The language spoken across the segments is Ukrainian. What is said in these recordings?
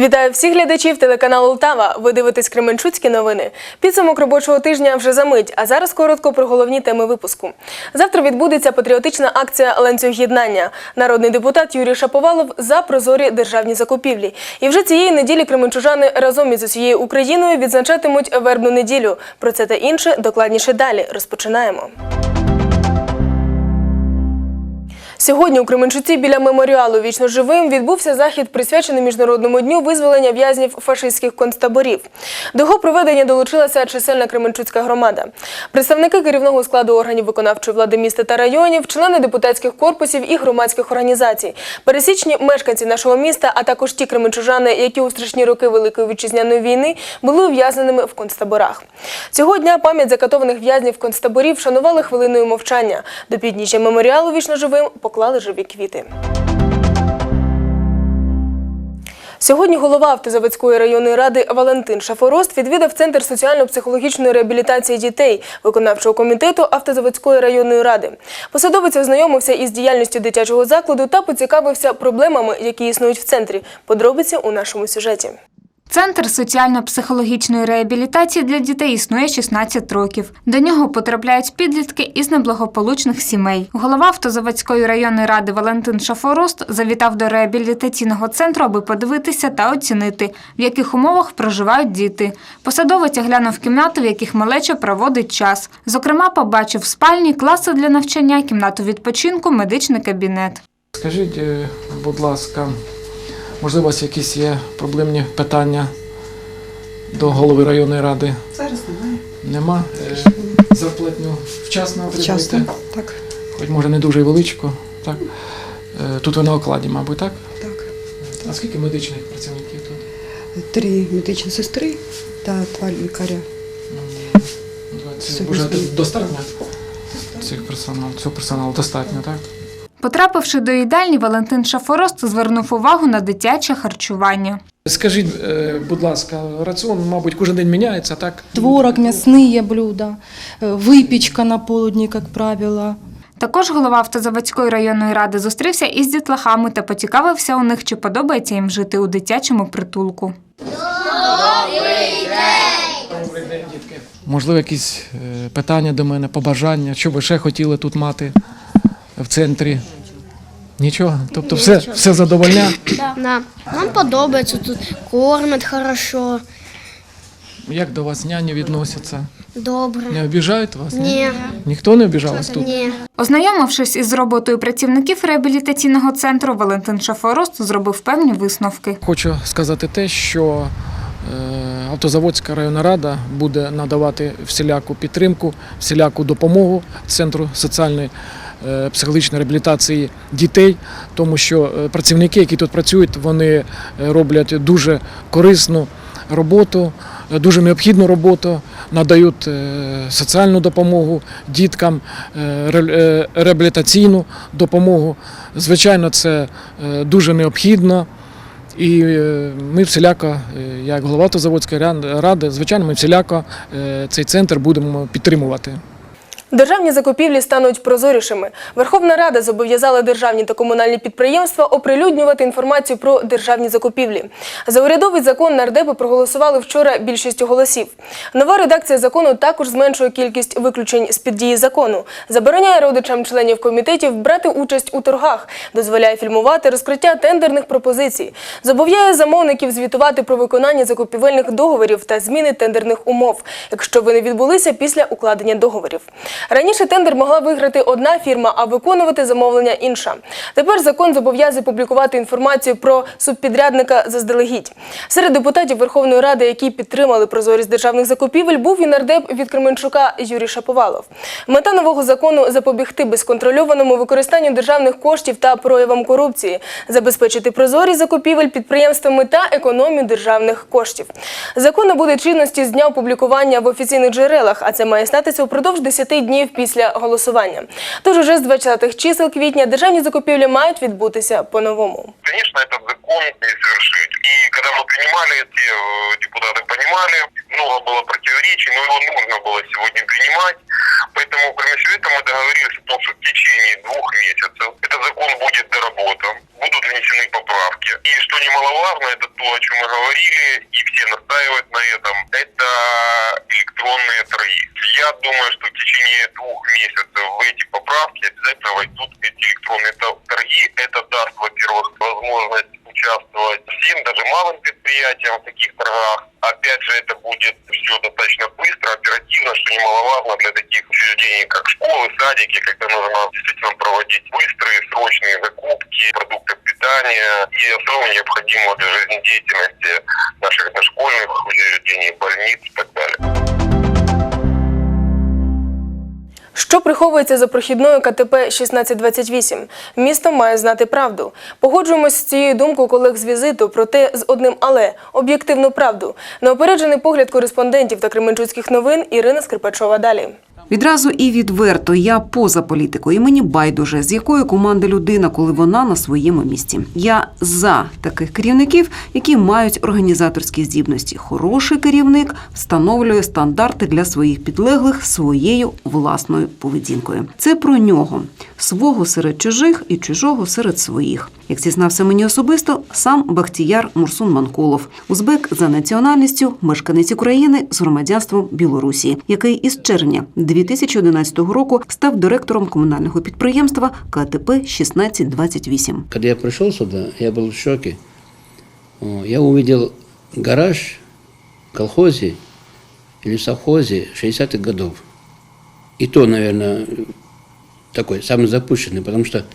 Вітаю всіх глядачів телеканалу Лтава. Ви дивитесь Кременчуцькі новини. Підсумок робочого тижня вже за мить. А зараз коротко про головні теми випуску. Завтра відбудеться патріотична акція ланцюг єднання. Народний депутат Юрій Шаповалов за прозорі державні закупівлі. І вже цієї неділі кременчужани разом із усією Україною відзначатимуть вербну неділю. Про це та інше докладніше далі. Розпочинаємо. Сьогодні у Кременчуці біля меморіалу Вічно живим відбувся захід, присвячений міжнародному дню визволення в'язнів фашистських концтаборів. До його проведення долучилася чисельна Кременчуцька громада. Представники керівного складу органів виконавчої влади міста та районів, члени депутатських корпусів і громадських організацій, пересічні мешканці нашого міста, а також ті кременчужани, які у страшні роки Великої вітчизняної війни були ув'язненими в концтаборах. Цього дня пам'ять закатованих в'язнів концтаборів вшанували хвилиною мовчання. До підніжжя меморіалу вічно живим поклали живі квіти. Сьогодні голова Автозаводської районної ради Валентин Шафорост відвідав Центр соціально-психологічної реабілітації дітей виконавчого комітету Автозаводської районної ради. Посадовець ознайомився із діяльністю дитячого закладу та поцікавився проблемами, які існують в центрі. Подробиці у нашому сюжеті. Центр соціально-психологічної реабілітації для дітей існує 16 років. До нього потрапляють підлітки із неблагополучних сімей. Голова Автозаводської районної ради Валентин Шафорост завітав до реабілітаційного центру, аби подивитися та оцінити, в яких умовах проживають діти. Посадовець оглянув кімнати, в яких малеча проводить час. Зокрема, побачив спальні, класи для навчання, кімнату відпочинку, медичний кабінет. Скажіть, е, будь ласка, можливо, у вас якісь є проблемні питання до голови районної ради? Зараз немає. Нема? Е, Зарплатню вчасно отримуєте? Вчасно. Так, Хоч може не дуже величко. Так? Е, Тут ви на окладі, мабуть, так? так. А скільки медичних працівників тут? Три медичні сестри та два лікаря. Це вже достатньо цих персоналу, цього персоналу достатньо, так? Потрапивши до їдальні, Валентин Шафорост звернув увагу на дитяче харчування. Скажіть, е, будь ласка, раціон, мабуть, кожен день міняється, так? Творог, мясные блюда, э, выпечка на полудни, как правило. Також голова Автозаводської районної ради зустрівся із дітлахами та поцікавився у них, чи подобається їм жити у дитячому притулку. Добрий день, дітки. Можливо, якісь е, питання до мене, побажання, що ви ще хотіли тут мати в центрі? Нічого? Тобто все, все задовольня? Да. Нам подобається тут, кормять хорошо, Як до вас няні відносяться? добре. Не обіжають вас? Ні, Ніхто не обіжав вас тут? ні. Ознайомившись із роботою працівників реабілітаційного центру, Валентин Шафорост зробив певні висновки. Хочу сказати те, що е, Автозаводська районна рада буде надавати всіляку підтримку, всіляку допомогу Центру соціальної психологічної реабілітації дітей, тому що е, працівники, які тут працюють, вони е, роблять дуже корисну роботу, е, дуже необхідну роботу, надають е, соціальну допомогу діткам, е, ре- е, реабілітаційну допомогу. Звичайно, це е, дуже необхідно. І е, ми всіляко, е, як голова Автозаводської ря- ради, звичайно, ми всіляко е, цей центр будемо підтримувати. Державні закупівлі стануть прозорішими. Верховна Рада зобов'язала державні та комунальні підприємства оприлюднювати інформацію про державні закупівлі. За урядовий закон нардепи проголосували вчора більшістю голосів. Нова редакція закону також зменшує кількість виключень з під дії закону, забороняє родичам членів комітетів брати участь у торгах, дозволяє фільмувати розкриття тендерних пропозицій, зобов'язує замовників звітувати про виконання закупівельних договорів та зміни тендерних умов, якщо вони відбулися після укладення договорів. Раніше тендер могла виграти одна фірма, а виконувати замовлення інша. Тепер закон зобов'язує публікувати інформацію про субпідрядника заздалегідь. Серед депутатів Верховної Ради, які підтримали прозорість державних закупівель, був і нардеп від Кременчука Юрій Шаповалов. Мета нового закону запобігти безконтрольованому використанню державних коштів та проявам корупції, забезпечити прозорість закупівель підприємствами та економію державних коштів. Закон набуде чинності з дня опублікування в офіційних джерелах, а це має статися упродовж 10 днів після голосування. Тож уже з 20-х чисел квітня державні закупівлі мають відбутися по-новому. Конечно, этот закон не совершить. И когда мы принимали, эти э, депутаты понимали, много было противоречий, но его нужно было сегодня принимать, Поэтому, кроме всего этого, мы договорились о том, что в течение двух месяцев этот закон будет доработан, будут внесены поправки. И что немаловажно, это то, о чем мы говорили, и все настаивают на этом, это электронные торги. Я думаю, что в течение двух месяцев в эти поправки обязательно войдут эти электронные тор- торги. Это даст, во-первых, возможность участвовать всем, даже малым предприятиям в таких торгах. Опять же, это будет все достаточно быстро, оперативно, что немаловажно для таких учреждений, как школы, садики, когда нужно действительно проводить быстрые, срочные закупки продуктов питания и особо необходимого для жизнедеятельности наших дошкольных учреждений, больниц и так далее. Що приховується за прохідною КТП 1628? Місто має знати правду. Погоджуємось з цією думкою колег з візиту, проте з одним але об'єктивну правду. Неопереджений погляд кореспондентів та Кременчуцьких новин Ірина Скрипачова далі. Відразу і відверто я поза політикою. І мені байдуже, з якої команди людина, коли вона на своєму місці. Я за таких керівників, які мають організаторські здібності. Хороший керівник встановлює стандарти для своїх підлеглих своєю власною поведінкою. Це про нього свого серед чужих і чужого серед своїх. Як зізнався мені особисто, сам Бахтіяр Мурсун Манкулов, узбек за національністю, мешканець України з громадянством Білорусі, який із червня 2011 року став директором комунального підприємства КТП 1628. Когда я пришел сюда, я был в шоке. О, Я увидел гараж в колхозе или совхозе 60-х годов. И то, наверное, такой, самый запущенный, потому что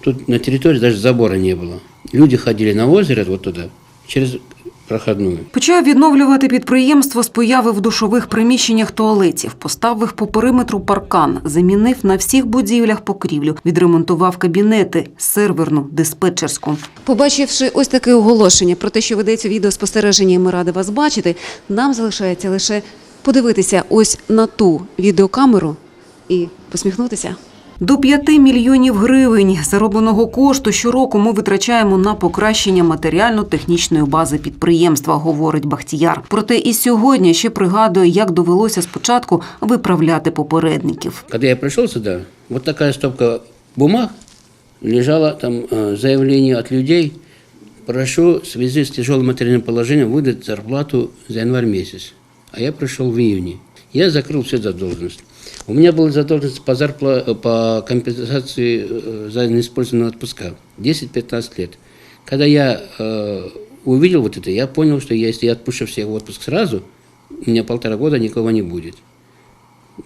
тут на территории даже забора не было. Люди ходили на озеро вот туда, через проходную. Почав відновлювати підприємство з появи в душових приміщеннях туалетів, поставив по периметру паркан, замінив на всіх будівлях покрівлю, відремонтував кабінети, серверну, диспетчерську. Побачивши ось таке оголошення про те, що ведеться відеоспостереження, і ми раді вас бачити, нам залишається лише подивитися ось на ту відеокамеру і посміхнутися. До 5 мільйонів гривень заробленого кошту щороку ми витрачаємо на покращення матеріально-технічної бази підприємства, говорить Бахтіяр. Проте і сьогодні ще пригадує, як довелося спочатку виправляти попередників. Когда я пришел сюда, вот такая стопка бумаг лежала там э, заявление от людей. Прошу в связи с тяжелым материальным положением выдать зарплату за январь месяц. А я пришел в июне. Я закрыл все задолженности. У меня была задолженность по, зарпла- по компенсации э, за неиспользованные отпуска. 10-15 лет. Когда я э, увидел вот это, я понял, что если я отпущу всех в отпуск сразу, у меня полтора года никого не будет.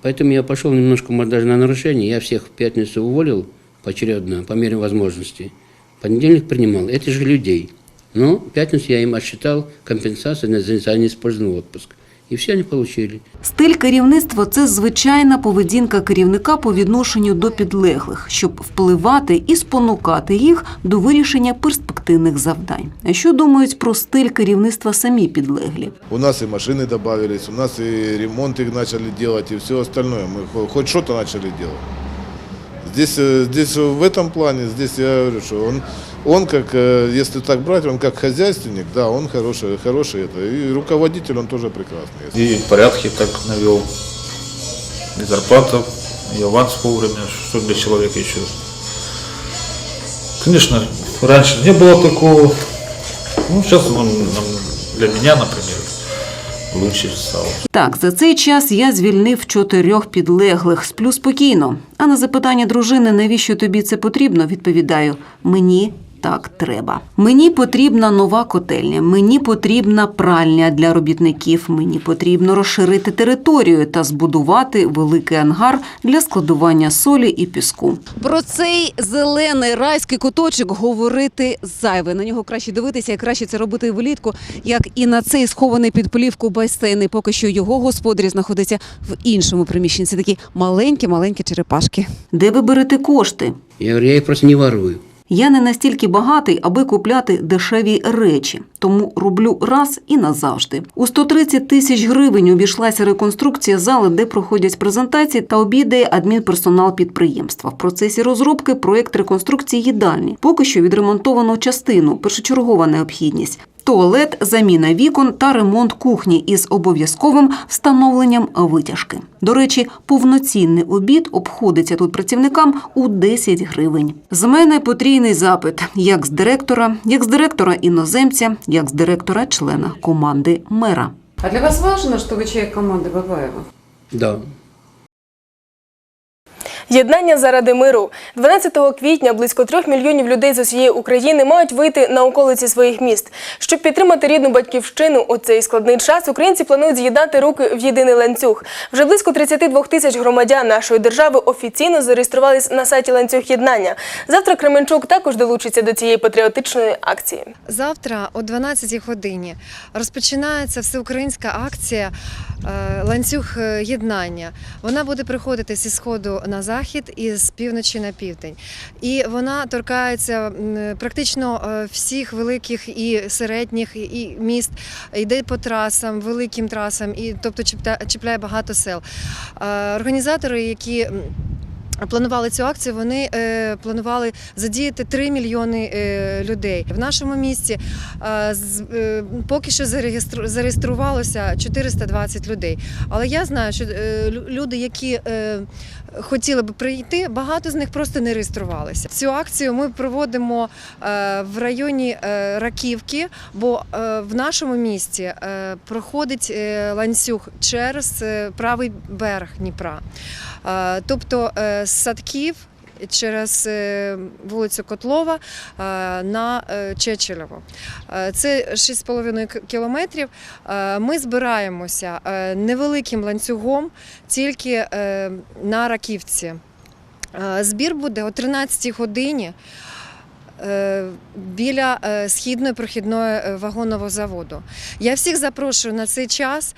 Поэтому я пошел немножко даже на нарушение. Я всех в пятницу уволил поочередно, по мере возможности. Понедельник принимал этих же людей. Но в пятницу я им отсчитал компенсацию за неиспользованный отпуск. И все они получили. Стиль керівництва це звичайна поведінка керівника по відношенню до підлеглих, щоб впливати і спонукати їх до вирішення перспективних завдань. А що думають про стиль керівництва самі підлеглі? У нас и машины добавились, у нас и ремонты начали делать, и все остальное. Мы хо- хоть что-то начали делать. Здесь, э, здесь в этом плане, здесь я говорю, что он, он как, э, если так брать, он как хозяйственник, да, он хороший, хороший это. И руководитель он тоже прекрасный. И порядки так навел. И зарплата, и аванс вовремя, что для человека еще. Конечно, раньше не было такого. Ну, сейчас он нам- для меня, например, лучше стал. Так, за цей час я звільнив чотирьох підлеглих, сплю спокійно. А на запитання дружини, навіщо тобі це потрібно, відповідаю: мені. так, треба. Мені потрібна нова котельня, мені потрібна пральня для робітників, мені потрібно розширити територію та збудувати великий ангар для складування солі і піску. Про цей зелений райський куточок говорити зайве. На нього краще дивитися і краще це робити влітку, як і на цей схований під плівку басейн. І поки що його господарі знаходяться в іншому приміщенні. Це такі маленькі, маленькі черепашки. Де ви берете кошти? Я говорю, я их просто не ворую. Я не настільки багатий, аби купляти дешеві речі, тому роблю раз і назавжди. У 130 тисяч гривень обійшлася реконструкція зали, де проходять презентації та обідає адмінперсонал підприємства. В процесі розробки проєкт реконструкції їдальні. Поки що відремонтовано частину, першочергова необхідність. Туалет, заміна вікон та ремонт кухні із обов'язковим встановленням витяжки. До речі, повноцінний обід обходиться тут працівникам у 10 гривень. З мене потрійний запит як з директора, як з директора іноземця, як з директора члена команди мера. А для вас важно, что вы человек команды Бабаева? Да. Єднання заради миру 12 квітня близько трьох мільйонів людей з усієї України мають вийти на околиці своїх міст. Щоб підтримати рідну батьківщину у цей складний час, українці планують з'єднати руки в єдиний ланцюг. Вже близько 32 тисяч громадян нашої держави офіційно зареєструвались на сайті ланцюг єднання. Завтра Кременчук також долучиться до цієї патріотичної акції. Завтра о 12 годині розпочинається всеукраїнська акція е, ланцюг е, єднання. Вона буде приходити зі сходу на захід і з півночі на південь. І вона торкається практично е, всіх великих і середніх і міст, йде по трасам, великим трасам, і тобто чіпляє багато сел. Е, Організатори, які Планували цю акцію, вони е, планували задіяти 3 мільйони е, людей. В нашому місті е, з, е, поки що зареєстру, зареєструвалося 420 людей. Але я знаю, що е, люди, які е, хотіли би прийти, багато з них просто не реєструвалися. Цю акцію ми проводимо е, в районі е, Раківки, бо е, в нашому місті е, проходить е, ланцюг через е, правий берег Дніпра. Е, Тобто е, садків через е, вулицю Котлова е, на е, Чечелево. Це 6,5 кілометрів. Ми збираємося невеликим ланцюгом тільки на Раківці. Збір буде о 13 годині. Е, Біля е, східної прохідної е, вагонного заводу. Я всіх запрошую на цей час.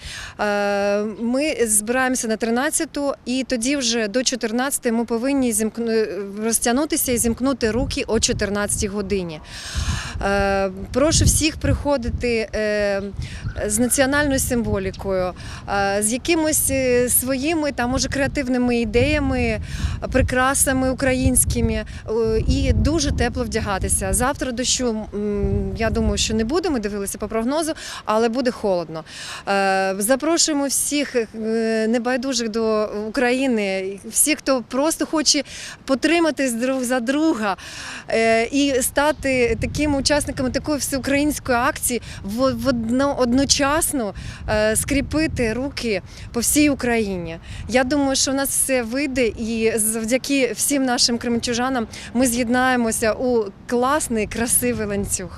Ми збираємося на 13-ту, і тоді вже до 14 ми повинні розтягнутися і зімкнути руки о 14 годині. Прошу всіх приходити з національною символікою, з якимось своїми там, може, креативними ідеями, прикрасами українськими і дуже тепло вдягатися. Завтра дощу, я думаю, що не буде. Ми дивилися по прогнозу, але буде холодно. Е, Запрошуємо всіх е, небайдужих до України, всіх, хто просто хоче потриматись друг за друга е, і стати такими учасниками такої всеукраїнської акції, одночасно скріпити руки по всій Україні. Я думаю, що в нас все вийде, і завдяки всім нашим кременчужанам ми з'єднаємося у класний, красивий ланцюг.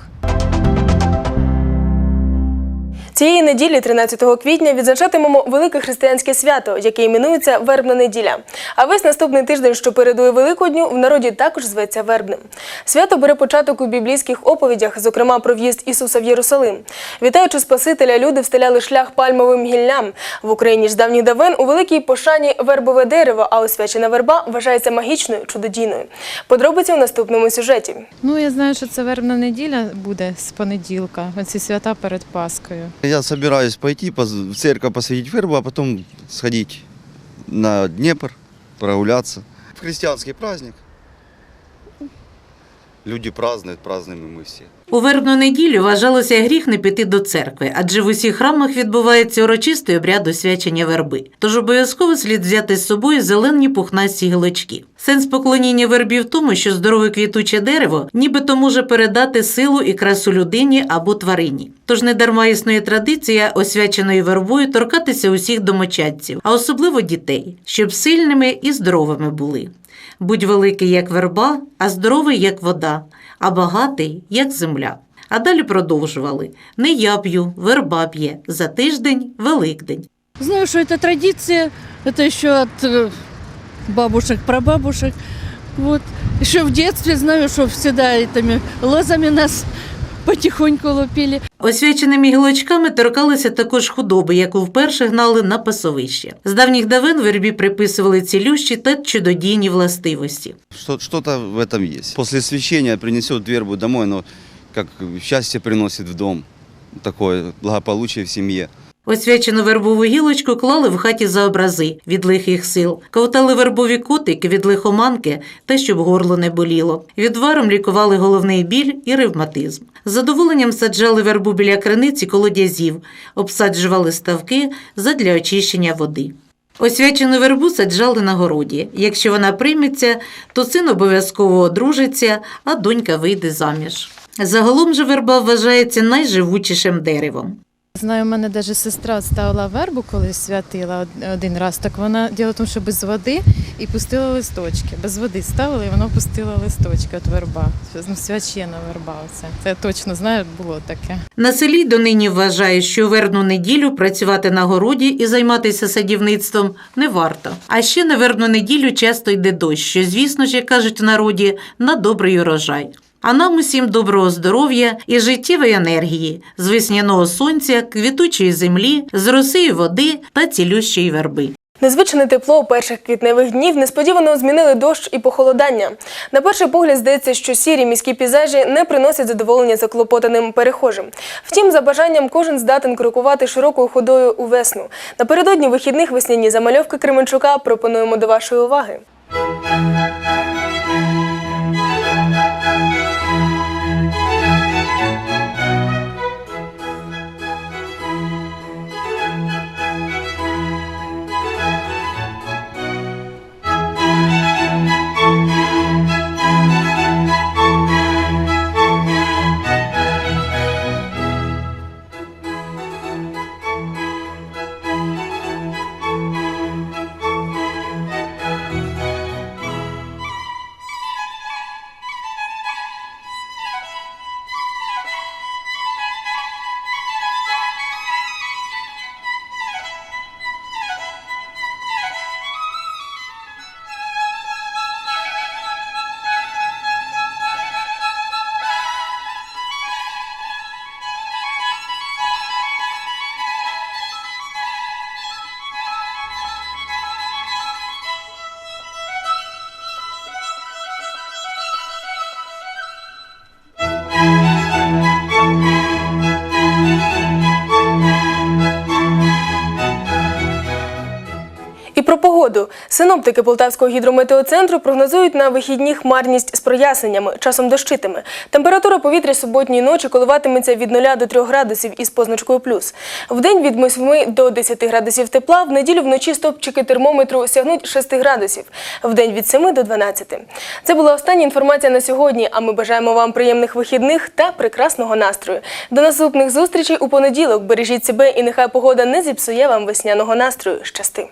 Цієї неділі, 13 квітня, відзначатимемо велике християнське свято, яке іменується Вербна неділя. А весь наступний тиждень, що передує Великодню, в народі також зветься Вербним. Свято бере початок у біблійських оповідях, зокрема про в'їзд Ісуса в Єрусалим. Вітаючи Спасителя, люди встеляли шлях пальмовим гіллям. В Україні ж давніх давен у великій пошані вербове дерево, а освячена верба вважається магічною чудодійною. Подробиці у наступному сюжеті. Ну, я знаю, що це вербна неділя буде з понеділка, оці свята перед Паскою. Я собираюсь пойти в церковь посвятить вербу, а потом сходить на Днепр, прогуляться. В христианский праздник. Люди празднуют, празднуем и мы все. У вербну неділю вважалося гріх не піти до церкви, адже в усіх храмах відбувається урочистий обряд освячення верби. Тож обов'язково слід взяти з собою зелені пухнасті гілочки. Сенс поклоніння вербі в тому, що здорове квітуче дерево нібито може передати силу і красу людині або тварині. Тож недарма існує традиція освяченою вербою торкатися усіх домочадців, а особливо дітей, щоб сильними і здоровими були Будь великий, як верба, а здоровий, як вода, а багатий, як земля. А далі продовжували: не я п'ю, верба п'є, за тиждень Великдень. Знаю, что это традиция, это еще от э, бабушек, прабабушек. Вот. Еще в детстве знаю, что всегда этими лозами нас потихоньку лупили. Освяченими гілочками торкалися також худоби, яку вперше гнали на пасовище. З давніх давен вербі приписували цілющі та чудодійні властивості. Що, Что-то в этом є. После священия принесет вербу домой, як щастя, приносить приносит в дом. Такое благополучие в семье. Освячену вербову гілочку клали в хаті за образи від лихих сил, ковтали вербові котики від лихоманки та щоб горло не боліло. Відваром лікували головний біль і ревматизм. З задоволенням саджали вербу біля криниці колодязів, обсаджували ставки задля очищення води. Освячену вербу саджали на городі. Якщо вона прийметься, то син обов'язково одружиться, а донька вийде заміж. Загалом же верба вважається найживучішим деревом. Знаю, у мене навіть сестра ставила вербу, коли святила один раз. Так вона діло в тому, що без води і пустила листочки. Без води ставила і вона пустила листочки. От верба. Ну, священна верба. Оце. Це точно знаю, було таке. На селі донині вважають, що вербну неділю працювати на городі і займатися садівництвом не варто. А ще на вербну неділю часто йде дощ, що, звісно ж, як кажуть в народі, на добрий урожай. А нам усім доброго здоров'я і життєвої енергії, з весняного сонця, квітучої землі, з роси води та цілющої верби. Незвичне тепло у перших квітневих днів несподівано змінили дощ і похолодання. На перший погляд здається, що сірі міські пейзажі не приносять задоволення заклопотаним перехожим. Втім, за бажанням кожен здатен крокувати широкою ходою у весну. Напередодні вихідних весняні замальовки Кременчука пропонуємо до вашої уваги. Синоптики Полтавського гідрометеоцентру прогнозують на вихідні хмарність з проясненнями, часом дощитиме. Температура повітря суботньої ночі коливатиметься від 0 до 3 градусів із позначкою плюс. В день від 8 до 10 градусів тепла, в неділю вночі стопчики термометру сягнуть 6 градусів, в день від 7 до 12. Це була остання інформація на сьогодні, а ми бажаємо вам приємних вихідних та прекрасного настрою. До наступних зустрічей у понеділок. Бережіть себе і нехай погода не зіпсує вам весняного настрою. Щасти!